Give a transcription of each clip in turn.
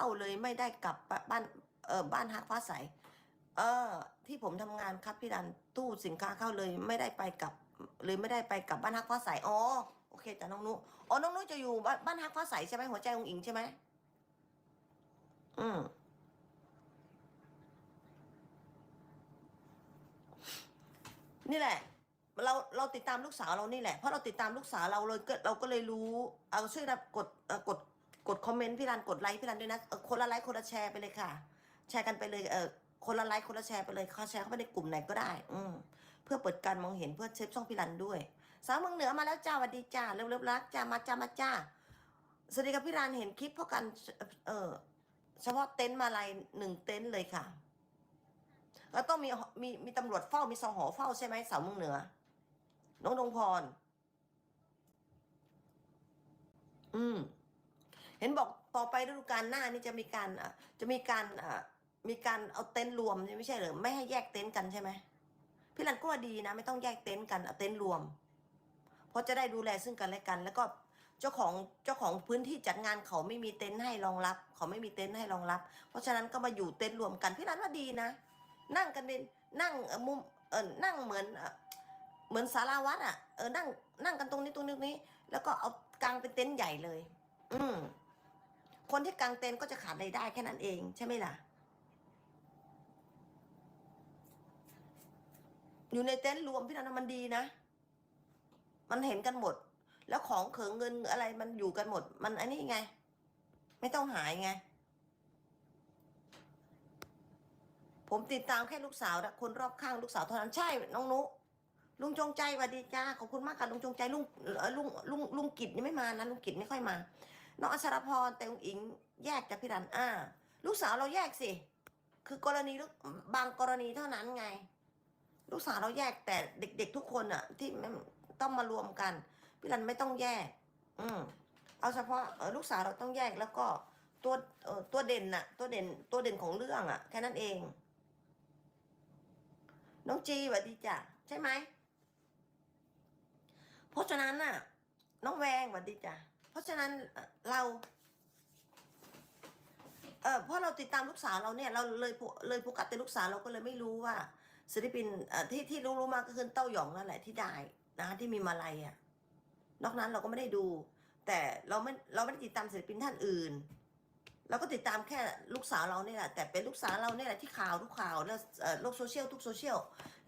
เข้าเลยไม่ได้กลับบ้านเออบ้านฮักฟ้าใสเออ ที่ผมทำงานครับพี่ดันตู้สินค้าเข้าเลยไม่ได้ไปกับเลยไม่ได้ไปกับบ้านฮักฟ้าใสอ๋อโอเคแต่น้องนุอ๋อน้องนุจะอยู่บ้านบ้านฮักฟ้าใสใช่ไหมหัวใจองอิงใช่ไหมอืมนี่แหละ เราเราติดตามลูกสาวเรานี่แหละเพราะเราติดตามลูกสาวเราเลยเราก็เลยรู้ เอาช่วยนะกดกด กดคอมเมนต์พี่รันกดไลค์พี่รันด้วยนะคนละไลค์คนละแชร์ไปเลยค่ะ แชร์กันไปเลยเออคนละไลค์คนละแชร์ไปเลยเขาแชร์เข้าไปในกลุ่มไหนก็ได้ อืมเพื่อเปิดการมองเห็นเพื่อเชฟช่องพี่รันด้วย สาวเมืองเหนือมาแล้วจ้าสวัสดีจ้าเร็วๆรักจ้ามาจ้ามาจ้าสวัสดีครับพี่รันเห็นคลิปพราะกันเออเฉพาะเต็นท์มาลายหนึ่งเต็นท์เลยค่ะแล้วต้องมีมีมีตำรวจเฝ้ามีสหอเฝ้าใช่ไหมสาวเมืองเหนือ น้องดงพร อืม เห็นบอกต่อไปฤดูกาลหน้านี่จะมีการอะจะมีการอะมีการเอาเต็นท์รวมไม่ใช่เหรอไม่ให้แยกเต็นท์กันใช่ไหมพี่รันก็ว่าดีนะ ไม่ต้องแยกเต็นท์กันเอาเต็นท์รวม เพราะจะได้ดูแลซึ่งกันและกัน แล้วก็เจ้าของเจ้าของพื้นที่จัดงานเขาไม่มีเต็นท์ให้รองรับ เขาไม่มีเต็นท์ให้รองรับ เพราะฉะนั้นก็มาอยู่เต็นท์รวมกันพี่รันว่าดีนะ นั่งกันเป็นนั่งมุมเออนั่งเหมือนเหมือนสาราวัดอะเออนั่งนั่งกันตรงนี้ตรงนี้ตรงนี้แล้วก็เอากางเป็นเต็นท์ใหญ่เลย อืม คนที่กางเต็นท์ก็จะขาดรายได้แค่นั้นเองใช่ไหมล่ะ อยู่ในเต็นท์รวมพี่นันมันดีนะ มันเห็นกันหมด แล้วของเขิงเงินอะไรมันอยู่กันหมด มันอันนี้ไง ไม่ต้องหายไง ผมติดตามแค่ลูกสาวและคนรอบข้างลูกสาวเท่านั้นใช่น้องนุลุงจงใจสวัสดีจ้าขอบคุณมากค่ะลุงจงใจลุงลุงลุงลุงกิจนี่ไม่มานะลุงกิจไม่ค่อยมา น้องอัชรพรแต่องอิง แยกจากพี่รันอ่า ลูกสาวเราแยกสิ คือกรณีลูกบางกรณีเท่านั้นไง ลูกสาวเราแยกแต่เด็ก ๆ ทุกคนอะที่ต้องมารวมกัน พี่รันไม่ต้องแยก อืมเอาเฉพาะลูกสาวเราต้องแยกแล้วก็ตัวตัวเด่นน่ะ ตัวเด่นตัวเด่นของเรื่องอะแค่นั้นเอง น้องจีสวัสดีจ้ะใช่ไหมเพราะฉะนั้นน่ะ น้องแวงสวัสดีจ้ะ เพราะฉะนั้นเราเออเพราะเราติดตามลูกสาวเราเนี่ยเราเลยเลยโฟกัสแต่ลูกสาวเราก็เลยไม่รู้ว่าศิลปินเอ่อที่ที่รู้รู้มาก็คือเต้าหยองนั่นแหละที่ได้นะที่มีมาลัยอะ นอกนั้นเราก็ไม่ได้ดู แต่เราไม่เราไม่ได้ติดตามศิลปินท่านอื่น เราก็ติดตามแค่ลูกสาวเราเนี่ยแหละแต่เป็นลูกสาวเราเนี่ยแหละที่ข่าวทุกข่าวแล้วโลกโซเชียลทุกโซเชียล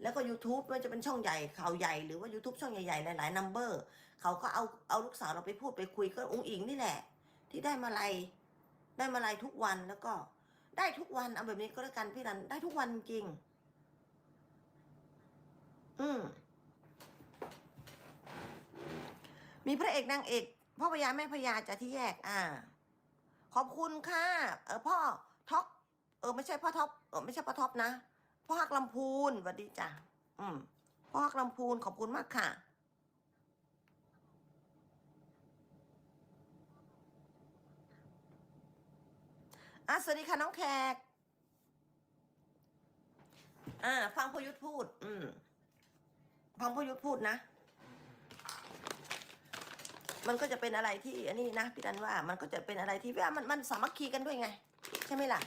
แล้วก็ YouTube ไม่ว่าจะเป็นช่องใหญ่ข่าวใหญ่หรือว่า YouTube ช่องใหญ่ๆหลายๆนัมเบอร์เขาก็เอาเอาลูกสาวเราไปพูดไปคุยก็องค์อิงนี่แหละ ที่ได้มาลัยได้มาลัยทุกวันแล้วก็ ได้ทุกวันเอาแบบนี้ก็แล้วกันพี่รันได้ทุกวันจริง อืมมีพระเอกนางเอกพ่อพญาแม่พญาจะที่แยก อ่า ขอบคุณค่ะเออพ่อท็อปเออไม่ใช่พ่อท็อปเออไม่ใช่พ่อท็อปนะพ่อฮักลำพูนสวัสดีจ้ะอืมพ่อฮักลำพูนขอบคุณมากค่ะ อะสวัสดีค่ะน้องแขก อ่า ฟังพยุทธพูด อืมฟังพยุทธพูดนะ มันก็จะเป็นอะไรที่อันนี้นะพี่ดันว่ามันก็จะเป็นอะไรที่ว่ามันมันสามัคคีกันด้วยไง ใช่ไหมล่ะ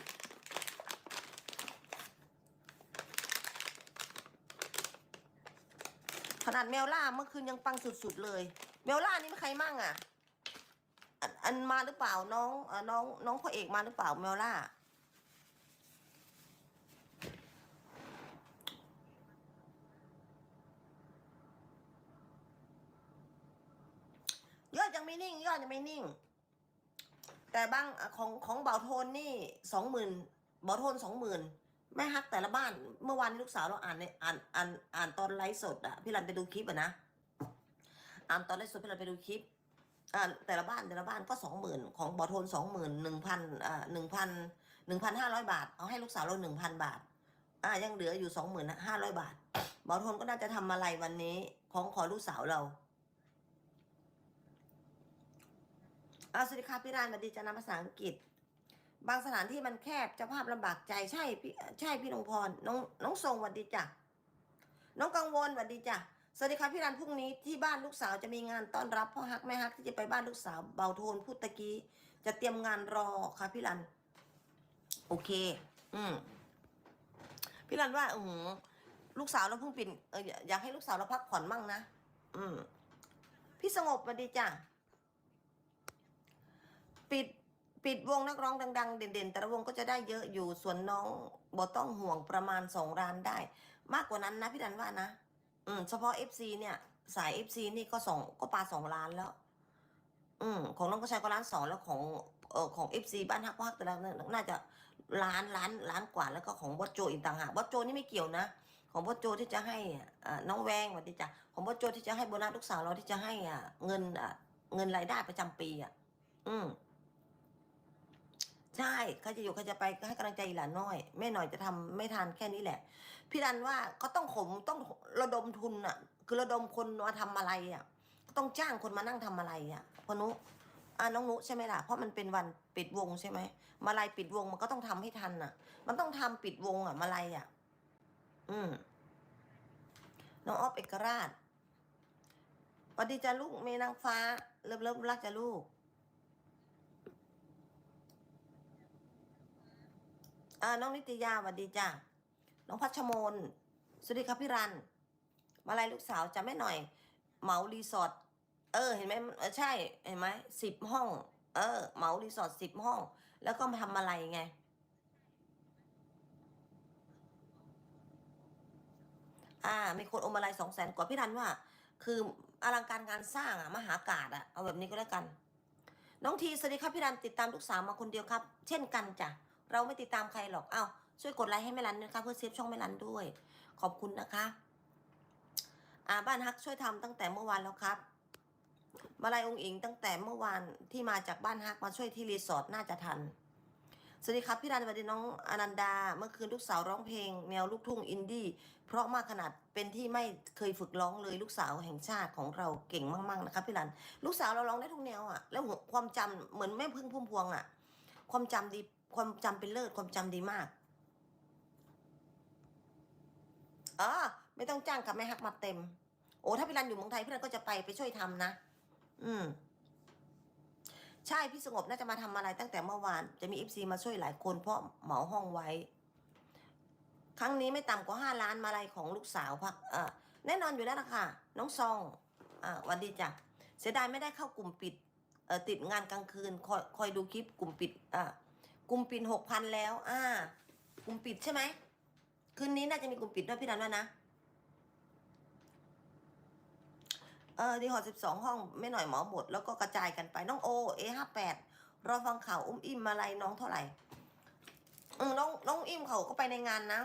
ขนาดเมลล่าเมื่อคืนยังปังสุดๆเลย เมลล่านี่มีใครมั่งอะอันมาหรือเปล่าน้องอ่อน้องน้องพ่อเอกมาหรือเปล่าเมลล่า ยอดยังไม่ นิ่งยอดยังไม่นิ่ง แต่บางของของเบาโทนนี่สองหมื่นเบาโทนสองหมื่นแม่ฮักแต่ละบ้าน เมื่อวานนี้ลูกสาวเราอ่านในอ่านอ่านอ่านตอนไลฟ์สดอะพี่รันไปดูคลิปอะนะอ่านตอนไลฟ์สดพี่รันไปดูคลิปอ่าแต่ละบ้านแต่ละบ้านก็สองหมื่นของบอโทนสองหมื่นหนึ่งพันอ่าหนึ่งพันหนึ่งพันห้าร้อยบาท เอาให้ลูกสาวเราหนึ่งพันบาท อ่ายังเหลืออยู่สองหมื่นห้าร้อยบาทบอโทนก็น่าจะทำอะไรวันนี้ ของขอลูกสาวเรา อาสวัสดีค่ะพี่รานสวัสดีจะนำภาษาอังกฤษ บางสถานที่มันแคบเจ้าภาพลำบากใจใช่พี่ใช่พี่นงพรน้องน้องทรงสวัสดีจ้ะน้องกังวลสวัสดีจ้ะสวัสดีครับพี่รันพรุ่งนี้ที่บ้านลูกสาวจะมีงานต้อนรับพ่อฮักแม่ฮักที่จะไปบ้านลูกสาวเบาโทนพูดตะกี้ จะเตรียมงานรอค่ะพี่รัน โอเค อืมพี่รันว่าอือลูกสาวเราเพิ่งปิดเอออยากให้ลูกสาวเราพักผ่อนมั่งนะอืมพี่สงบมาดีจ้ะ ปิดปิดวงนักร้องดัง ๆ เด่นๆ แต่ละวงก็จะได้เยอะอยู่ส่วนน้องบอต้องห่วงประมาณสองล้านได้ มากกว่านั้นนะพี่ดันว่านะ อืม เฉพาะเอฟซีเนี่ย สายเอฟซีนี่ก็สองก็ปาสองล้านแล้ว อืม ของน้องกระชายก็ล้านสองแล้วของเออของเอฟซีบ้านฮักก็ฮักแต่ละน่าจะล้านล้านล้านกว่าแล้วก็ของบอสโจอีกต่างหากบอสโจนี่ไม่เกี่ยวนะของบอสโจที่จะให้อ่าน้องแวงวัสดีจ้ะของบอสโจที่จะให้โบนัสลูกสาวเราที่จะให้อะเงินอะเงินรายได้ประจำปีอะ อืม ใช่เขาจะอยู่เขาจะไปให้กำลังใจหลานน้อยแม่หน่อยจะทำไม่ทานแค่นี้แหละ พี่ดันว่าก็ต้องขมต้องระดมทุนอะ คือระดมคนมาทำอะไรอะต้องจ้างคนมานั่งทำอะไรอะพอนุอ่าน้องนุใช่ไหมล่ะเพราะมันเป็นวันปิดวงใช่ไหมมาลายปิดวงมันก็ต้องทำให้ทันอะ มันต้องทำปิดวงอะมาลายอะ อืมน้องออฟเอกราชสวัสดีจ้าลูกเมนางฟ้า เริ่มเริ่มรักจ้าลูก อ่าน้องนิตยาสวัสดีจ้าน้องพัชมนสวัสดีครับพี่รัน มาลายลูกสาวจะแม่หน่อย เหมารีสอร์ทเออ เห็นไหมใช่เห็นไหมสิบห้อง เออเหมารีสอร์ทสิบห้อง แล้วก็มาทำอะไรไง อ่ามีคนโอมอะไรสองแสนกว่าพี่รันว่า คืออลังการงานสร้างอะมหากาดอะเอาแบบนี้ก็แล้วกัน น้องทีสวัสดีครับพี่รันติดตามลูกสาวมาคนเดียวครับ เช่นกันจ้ะ เราไม่ติดตามใครหรอกเอ้าช่วยกดไลค์ให้แม่รันด้วยนะคะเพื่อเซฟช่องแม่รันด้วย ขอบคุณนะคะ อ่าบ้านฮักช่วยทำตั้งแต่เมื่อวานแล้วครับมาลายองค์อิงตั้งแต่เมื่อวานที่มาจากบ้านฮักมาช่วยที่รีสอร์ทน่าจะทัน สวัสดีครับพี่รันสวัสดีน้องอนันดา เมื่อคืนลูกสาวร้องเพลง แนวลูกทุ่งอินดี้เพราะมากขนาดเป็นที่ไม่เคยฝึกร้องเลยลูกสาวแห่งชาติของเราเก่งมากๆนะครับพี่รัน ลูกสาวเราร้องได้ทุกแนวอะ แล้วความจำเหมือนแม่พึ่งพุ่มพวงอะ ความจำดี ความจำเป็นเลิศความจำดีมากอ๋อไม่ต้องจ้างกับแม่ฮักมาเต็ม โอ้ถ้าพี่รันอยู่เมืองไทยพี่รันก็จะไปไปช่วยทำนะ อืม ใช่พี่สงบน่าจะมาทำอะไรตั้งแต่เมื่อวาน จะมีเอฟซีมาช่วยหลายคนเพราะเหมาห้องไว้ ครั้งนี้ไม่ต่ำกว่าห้าล้านมาลัยของลูกสาวพักเออแน่นอนอยู่แล้วนะค่ะ น้องซอง อ่าหวันดีจ้ะเสียดายไม่ได้เข้ากลุ่มปิด เออติดงานกลางคืน คอยคอยดูคลิปกลุ่มปิด อ่า กลุ่มปิดหกพันแล้ว อ่า กลุ่มปิดใช่ไหม คืนนี้น่าจะมีกลุ่มปิดด้วยพี่นันว่านะ เออดีหอสิบสองห้องไม่หน่อยหมอหมด แล้วก็กระจายกันไปน้องโอเอห้าแปดรอฟังข่าวอุ้มอิ่มมาลัยน้องเท่าไหร่เออน้องน้องอิ่มเขาก็ไปในงานนะ